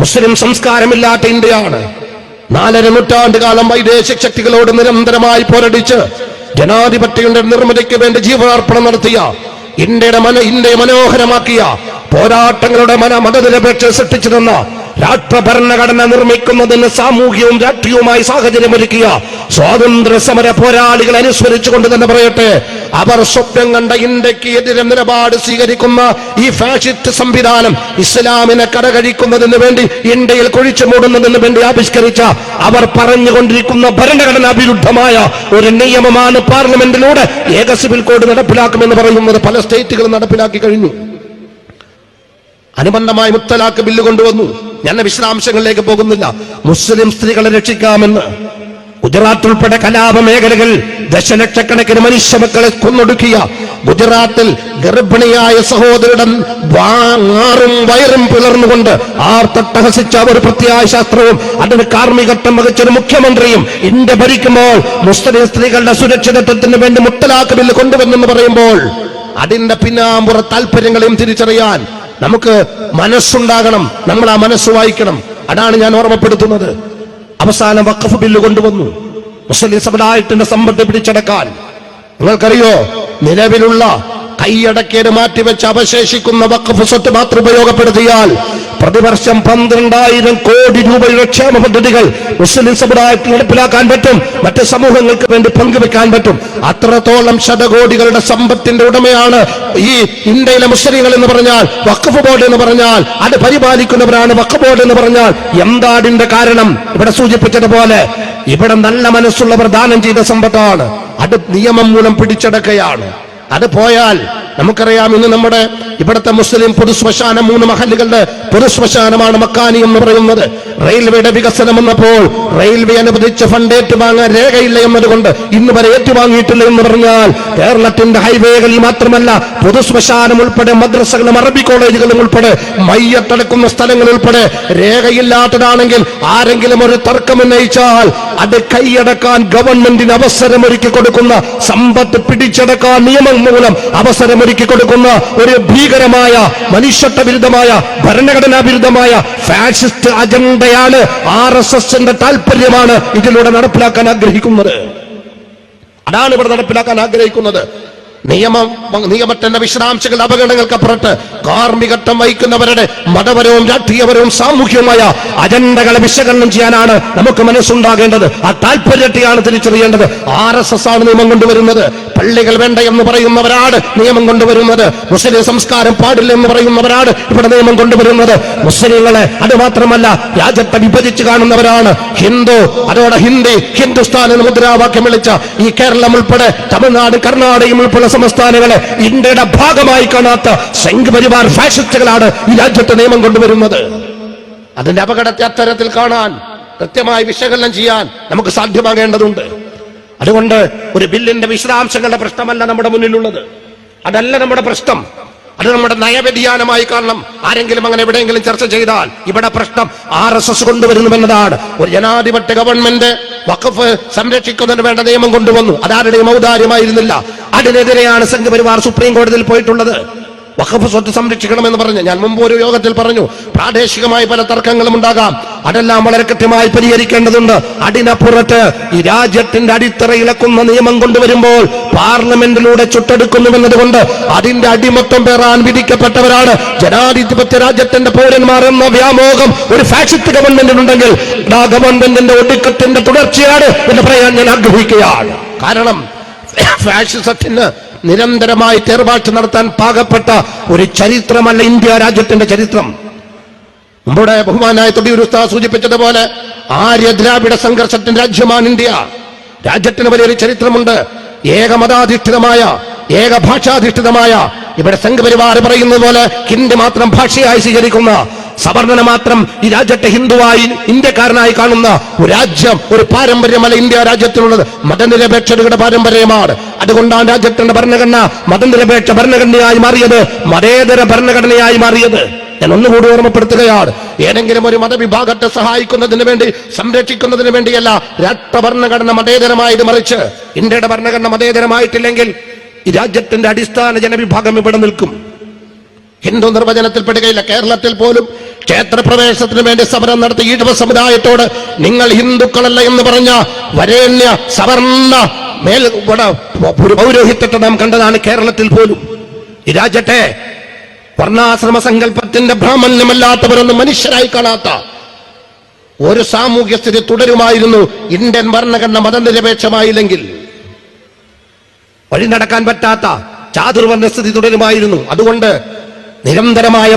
മുസ്ലിം സംസ്കാരമില്ലാത്ത ഇന്ത്യയാണ്. നാലര നൂറ്റാണ്ട് കാലം വൈദേശിക ശക്തികളോട് നിരന്തരമായി പോരടിച്ച് ജനാധിപത്യങ്ങളുടെ നിർമ്മിതിക്ക് വേണ്ടി ജീവനാർപ്പണം നടത്തിയ ഇന്ത്യയുടെ മന ഇന്ത്യയെ മനോഹരമാക്കിയ പോരാട്ടങ്ങളുടെ മന മതനിരപേക്ഷ സൃഷ്ടിച്ചു തന്ന രാഷ്ട്രഭരണഘടന നിർമ്മിക്കുന്നതിന് സാമൂഹ്യവും രാഷ്ട്രീയവുമായി സാഹചര്യമൊരുക്കിയ സ്വാതന്ത്ര്യ സമര പോരാളികൾ അനുസ്മരിച്ചുകൊണ്ട് തന്നെ പറയട്ടെ അവർ സ്വപ്നം കണ്ട ഇന്ത്യയ്ക്ക് എതിരെ നിലപാട് സ്വീകരിക്കുന്ന ഈ ഫാഷിസ്റ്റ് സംവിധാനം ഇസ്ലാമിനെ കടകഴിക്കുന്നതിന് വേണ്ടി ഇന്ത്യയിൽ കുഴിച്ചു മൂടുന്നതിന് വേണ്ടി ആവിഷ്കരിച്ച അവർ പറഞ്ഞുകൊണ്ടിരിക്കുന്ന ഭരണഘടനാ വിരുദ്ധമായ ഒരു നിയമമാണ് പാർലമെന്റിലൂടെ ഏക സിവിൽ കോഡ് നടപ്പിലാക്കുമെന്ന് പറയുന്നത് പല സ്റ്റേറ്റുകളും നടപ്പിലാക്കി കഴിഞ്ഞു. അനുബന്ധമായി മുത്തലാക്ക് ബില്ല് കൊണ്ടുവന്നു. ഞാൻ വിശദാംശങ്ങളിലേക്ക് പോകുന്നില്ല. മുസ്ലിം സ്ത്രീകളെ രക്ഷിക്കാമെന്ന്. ഗുജറാത്ത് ഉൾപ്പെടെ കലാപ മേഖലകൾ ദശലക്ഷക്കണക്കിന് മനുഷ്യ മക്കളെ കൊന്നൊടുക്കിയ ഗുജറാത്തിൽ ഗർഭിണിയായ സഹോദരിയുടെ വാങ്ങാറും വയറും പിളർന്നുകൊണ്ട് ആർത്തട്ടഹസിച്ച ഒരു പ്രത്യാശാസ്ത്രവും അതിന് കാർമ്മികത്വം വഹിച്ചൊരു മുഖ്യമന്ത്രിയും ഇന്ത്യ ഭരിക്കുമ്പോൾ മുസ്ലിം സ്ത്രീകളുടെ സുരക്ഷിതത്വത്തിന് വേണ്ടി മുത്തലാക്ക് ബില്ല് കൊണ്ടുവന്നെന്ന് പറയുമ്പോൾ അതിന്റെ പിന്നാമ്പുറ താല്പര്യങ്ങളെയും തിരിച്ചറിയാൻ നമുക്ക് മനസ്സുണ്ടാകണം. നമ്മൾ ആ മനസ്സ് വായിക്കണം. അതാണ് ഞാൻ ഓർമ്മപ്പെടുത്തുന്നത്. അവസാനം വഖഫ് ബില്ല് കൊണ്ടുവന്നു. മുസ്ലിം സമുദായത്തിന്റെ സമ്പത്ത് പിടിച്ചടക്കാൻ. നിങ്ങൾക്കറിയോ? നിലവിലുള്ള കൈയടക്കിയത് മാറ്റിവെച്ച് അവശേഷിക്കുന്ന വക്കഫ് സ്വത്ത് മാത്രം ഉപയോഗപ്പെടുത്തിയാൽ പ്രതിവർഷം പന്ത്രണ്ടായിരം കോടി രൂപയുടെ ക്ഷേമ പദ്ധതികൾ മുസ്ലിം സമുദായത്തിൽ നടപ്പിലാക്കാൻ പറ്റും. മറ്റ് സമൂഹങ്ങൾക്ക് വേണ്ടി പങ്കുവെക്കാൻ പറ്റും. അത്രത്തോളം ശതകോടികളുടെ സമ്പത്തിന്റെ ഉടമയാണ് ഈ ഇന്ത്യയിലെ മുസ്ലിങ്ങൾ എന്ന് പറഞ്ഞാൽ വഖഫ് ബോർഡ് എന്ന് പറഞ്ഞാൽ അത് പരിപാലിക്കുന്നവരാണ് വഖഫ് ബോർഡ് എന്ന് പറഞ്ഞാൽ. എന്താടിന്റെ കാരണം? ഇവിടെ സൂചിപ്പിച്ചതുപോലെ ഇവിടെ നല്ല മനസ്സുള്ളവർ ദാനം ചെയ്ത സമ്പത്താണ്. അത് നിയമം മൂലം പിടിച്ചടക്കുകയാണ് അത് പോയാൽ നമുക്കറിയാം ഇന്ന് നമ്മുടെ ഇവിടുത്തെ മുസ്ലിം പൊതു ശ്മശാനം മൂന്ന് മഹല്ലുകളുടെ പൊതുശ്മശാനമാണ് മക്കാനി എന്ന് പറയുന്നത്. റെയിൽവേയുടെ വികസനം വന്നപ്പോൾ റെയിൽവേ അനുവദിച്ച ഫണ്ട് ഏറ്റുവാങ്ങാൻ രേഖയില്ല എന്നതുകൊണ്ട് ഇന്ന് വരെ ഏറ്റുവാങ്ങിയിട്ടില്ല എന്ന് പറഞ്ഞാൽ കേരളത്തിന്റെ ഹൈവേകളിൽ മാത്രമല്ല പൊതു ശ്മശാനം ഉൾപ്പെടെ മദ്രസകളും അറബി കോളേജുകളും ഉൾപ്പെടെ മയ്യത്തടക്കുന്ന സ്ഥലങ്ങൾ ഉൾപ്പെടെ രേഖയില്ലാത്തതാണെങ്കിൽ ആരെങ്കിലും ഒരു തർക്കം ഉന്നയിച്ചാൽ അത് കൈയടക്കാൻ ഗവൺമെന്റിന് അവസരമൊരുക്കി കൊടുക്കുന്ന സമ്പത്ത് പിടിച്ചടക്കാൻ നിയമം മൂലം അവസരമൊരുക്കി കൊടുക്കുന്ന ഒരു ഭീകരമായ മനുഷ്യത്വ വിരുദ്ധമായ ഭരണഘടനാ വിരുദ്ധമായ ഫാഷിസ്റ്റ് അജണ്ടയാണ് ആർ എസ് എസിന്റെ താല്പര്യമാണ് ഇതിലൂടെ നടപ്പിലാക്കാൻ ആഗ്രഹിക്കുന്നത്. അതാണ് ഇവിടെ നടപ്പിലാക്കാൻ ആഗ്രഹിക്കുന്നത്. നിയമം നിയമത്തിന്റെ വിശദാംശങ്ങൾ അപകടങ്ങൾക്ക് അപ്പുറത്ത് കാർമ്മികത്വം വഹിക്കുന്നവരുടെ മതപരവും രാഷ്ട്രീയപരവും സാമൂഹ്യവുമായ അജണ്ടകളെ വിശകലനം ചെയ്യാനാണ് നമുക്ക് മനസ്സുണ്ടാകേണ്ടത്. ആ താല്പര്യത്തെയാണ് തിരിച്ചറിയേണ്ടത്. ആർ എസ് എസ് ആണ് നിയമം കൊണ്ടുവരുന്നത്. പള്ളികൾ വേണ്ട എന്ന് പറയുന്നവരാണ് നിയമം കൊണ്ടുവരുന്നത്. മുസ്ലിം സംസ്കാരം പാടില്ല എന്ന് പറയുന്നവരാണ് ഇവിടെ നിയമം കൊണ്ടുവരുന്നത്. മുസ്ലിങ്ങളെ അത് മാത്രമല്ല രാജ്യത്തെ വിഭജിച്ച് കാണുന്നവരാണ്. ഹിന്ദു അതോടെ ഹിന്ദി ഹിന്ദുസ്ഥാൻ എന്ന് മുദ്രാവാക്യം വിളിച്ച ഈ കേരളം ഉൾപ്പെടെ തമിഴ്നാട് കർണാടകയും ഉൾപ്പെടെ സംസ്ഥാനങ്ങളെ ഇന്ത്യയുടെ ഭാഗമായി കാണാത്ത സംഘ് പരിവാർ ഫാഷിസ്റ്റുകളാണ് ഈ രാജ്യത്തെ നിയമം കൊണ്ടുവരുന്നത്. അതിന്റെ അപകടത്തെ അത്തരത്തിൽ കാണാൻ കൃത്യമായി വിശകലനം ചെയ്യാൻ നമുക്ക് സാധ്യമാകേണ്ടതുണ്ട്. അതുകൊണ്ട് ഒരു ബില്ലിന്റെ വിശദാംശങ്ങളുടെ പ്രശ്നമല്ല നമ്മുടെ മുന്നിലുള്ളത്. അതല്ല നമ്മുടെ പ്രശ്നം. അത് നമ്മുടെ നയവ്യതിയാനമായി കാരണം ആരെങ്കിലും അങ്ങനെ എവിടെയെങ്കിലും ചർച്ച ചെയ്താൽ ഇവിടെ പ്രശ്നം ആർ എസ് എസ് കൊണ്ടുവരുന്നുവെന്നതാണ് ഒരു ജനാധിപത്യ ഗവൺമെന്റ് വഖഫ് സംരക്ഷിക്കുന്നതിന് വേണ്ട നിയമം കൊണ്ടുവന്നു. അതാരുടെയും ഔദാര്യമായിരുന്നില്ല. അതിനെതിരെയാണ് സംഘപരിവാർ സുപ്രീം കോടതിയിൽ പോയിട്ടുള്ളത്. വഖഫ് സ്വത്ത് സംരക്ഷിക്കണമെന്ന് പറഞ്ഞു ഞാൻ മുമ്പ് ഒരു യോഗത്തിൽ പറഞ്ഞു. പ്രാദേശികമായി പല തർക്കങ്ങളും ഉണ്ടാകാം. അതെല്ലാം വളരെ കൃത്യമായി പരിഹരിക്കേണ്ടതുണ്ട്. അതിനപ്പുറത്ത് ഈ രാജ്യത്തിന്റെ അടിത്തറ ഇളക്കുന്ന നിയമം കൊണ്ടുവരുമ്പോൾ പാർലമെന്റിലൂടെ ചുട്ടെടുക്കുന്നുവെന്നതുകൊണ്ട് അതിന്റെ അടിമത്തം പേറാൻ വിധിക്കപ്പെട്ടവരാണ്. ജനാധിപത്യ രാജ്യത്തിന്റെ പൗരന്മാർ എന്ന വ്യാമോഹം ഒരു ഫാഷിസ്റ്റ് ഗവൺമെന്റിനുണ്ടെങ്കിൽ ആ ഗവൺമെന്റിന്റെ ഒടുക്കത്തിന്റെ തുടർച്ചയാണ് എന്ന് പറയാൻ ഞാൻ ആഗ്രഹിക്കുകയാണ്. കാരണം ഫാഷിസത്തിന് നിരന്തരമായി തേർവാഴ്ച നടത്താൻ പാകപ്പെട്ട ഒരു ചരിത്രമല്ല ഇന്ത്യ രാജ്യത്തിന്റെ ചരിത്രം. നമ്മുടെ ബഹുമാനായ തൊടിയൂർ ഉസ്താദ് സൂചിപ്പിച്ചതുപോലെ ആര്യ ദ്രാവിഡ സംഘർഷത്തിന്റെ രാജ്യമാണ് ഇന്ത്യ. രാജ്യത്തിന് വലിയൊരു ചരിത്രമുണ്ട്. ഏകമതാധിഷ്ഠിതമായ ഏക ഭാഷാധിഷ്ഠിതമായ ഇവിടെ സംഘപരിവാർ പറയുന്നത് പോലെ ഹിന്ദി മാത്രം ഭാഷയായി സ്വീകരിക്കുന്ന സവർണന മാത്രം ഈ രാജ്യത്തെ ഹിന്ദുവായി ഇന്ത്യക്കാരനായി കാണുന്ന ഒരു രാജ്യം ഒരു പാരമ്പര്യമല്ല ഇന്ത്യ രാജ്യത്തിനുള്ളത്. മതനിരപേക്ഷതയുടെ പാരമ്പര്യമാണ്. അതുകൊണ്ടാണ് രാജ്യത്തിന്റെ ഭരണഘടന മതനിരപേക്ഷ ഭരണഘടനയായി മാറിയത് മതേതര ഭരണഘടനയായി മാറിയത്. ഞാൻ ഒന്നുകൂടി ഓർമ്മപ്പെടുത്തുകയാണ്. ഏതെങ്കിലും ഒരു മതവിഭാഗത്തെ സഹായിക്കുന്നതിന് വേണ്ടി സംരക്ഷിക്കുന്നതിന് വേണ്ടിയല്ല രാഷ്ട്രഭരണഘടന മതേതരമായത് മറിച്ച് ഇന്ത്യയുടെ ഭരണഘടന മതേതരമായിട്ടില്ലെങ്കിൽ ഈ രാജ്യത്തിന്റെ അടിസ്ഥാന ജനവിഭാഗം ഇവിടെ നിൽക്കും. ഹിന്ദു നിർവചനത്തിൽ പെടുകയില്ല കേരളത്തിൽ പോലും ക്ഷേത്രപ്രവേശനത്തിന് വേണ്ടി സമരം നടത്തി ഈഴവ സമുദായത്തോട് നിങ്ങൾ ഹിന്ദുക്കളല്ല എന്ന് പറഞ്ഞ വരേണ്യ സവർണ മേൽ പൗരോഹിത്യത്തെ നാം കണ്ടതാണ് കേരളത്തിൽ പോലും. ഈ രാജ്യത്തെ വർണാശ്രമ സങ്കല്പത്തിന്റെ ഭ്രാമല്യമല്ലാത്തവരൊന്നും മനുഷ്യരായി കാണാത്ത ഒരു സാമൂഹ്യ സ്ഥിതി തുടരുമായിരുന്നു ഇന്ത്യൻ ഭരണഘടന മതനിരപേക്ഷമായില്ലെങ്കിൽ. വഴി നടക്കാൻ പറ്റാത്ത ചാതുർവർണ സ്ഥിതി തുടരുമായിരുന്നു. അതുകൊണ്ട് നിരന്തരമായ